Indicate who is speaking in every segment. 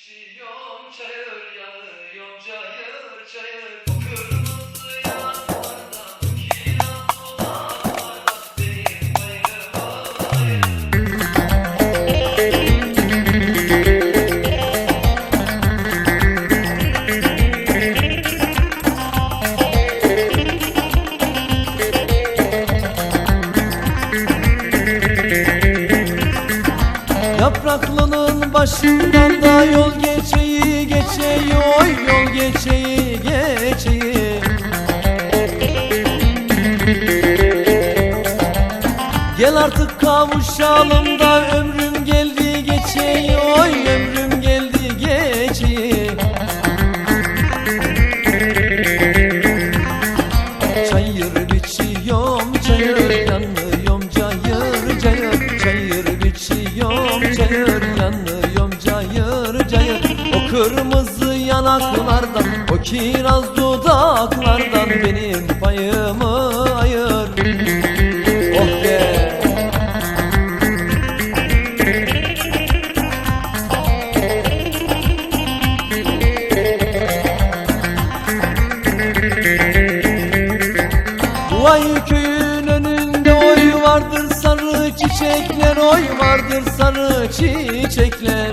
Speaker 1: İçiyorum çayır yanıyorum cayır cayır O
Speaker 2: başından da yol geçeyi geçeyi oy yol geçeyi geçeyi Gel artık kavuşalım da ömrüm kırmızı yanaklardan o kiraz dudaklardan benim payımı ayır. Oh be! Vay köyün önünde oy vardır sarı çiçekler Oy vardır sarı çiçekler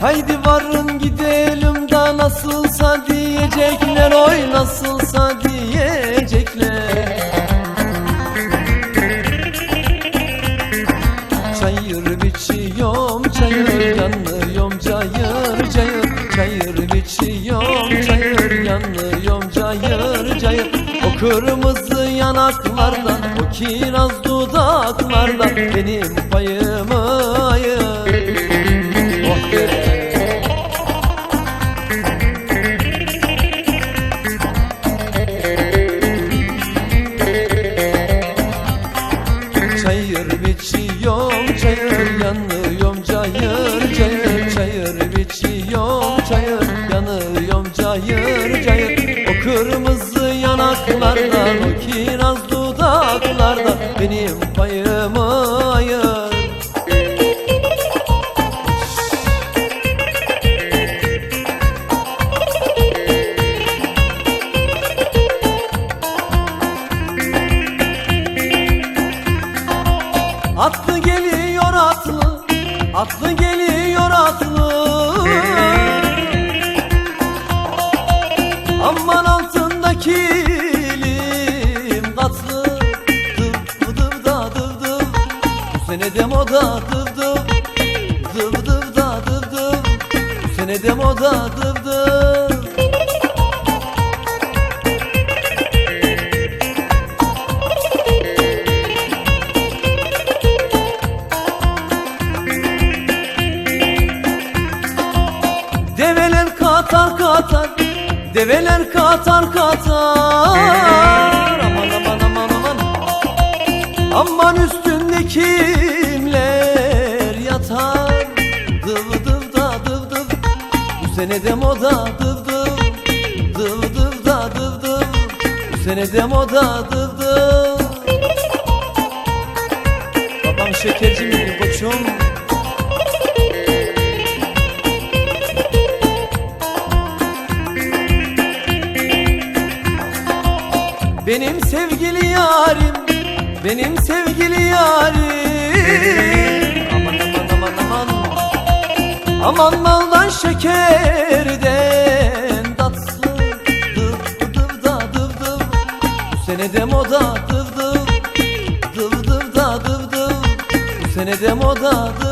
Speaker 2: Haydi varın gidelim da nasılsa diyecekler Oy nasılsa diyecekler. Çayır biçiyorum çayır yanıyorum cayır cayır Çayır biçiyorum çayır yanıyorum cayır cayır O kırmızı yanaklardan o kiraz dudaklardan Benim payımı Çayır biçiyorum çayır yanıyorum cayır cayır Çayır biçiyorum çayır yanıyorum cayır cayır O kırmızı yanaklardan o kiraz dudaklardan Benim payımı Atlı geliyor atlı. Aman altındaki lim katlı Dıv dıv da dıv dıv. Bu sene de moda dıv dıv. Dıv dıv da dıv dıv. Bu sene de moda dıv dıv Develer katar katar. Aman aman aman aman. Aman üstünde kimler yatar? Dıv dıv da dıv dıv. Bu sene de moda dıv dıv. Dıv dıv da dıv dıv. Bu sene de moda dıv dıv. Babam şekerci mi koçum Benim sevgili yarim Benim sevgili yarim. Aman aman aman aman. Aman maldan şekerden tatlı Dıv dıv da dıv dıv Bu sene de moda dıv dıv Dıv dıv da dıv dıv Bu sene de moda dıv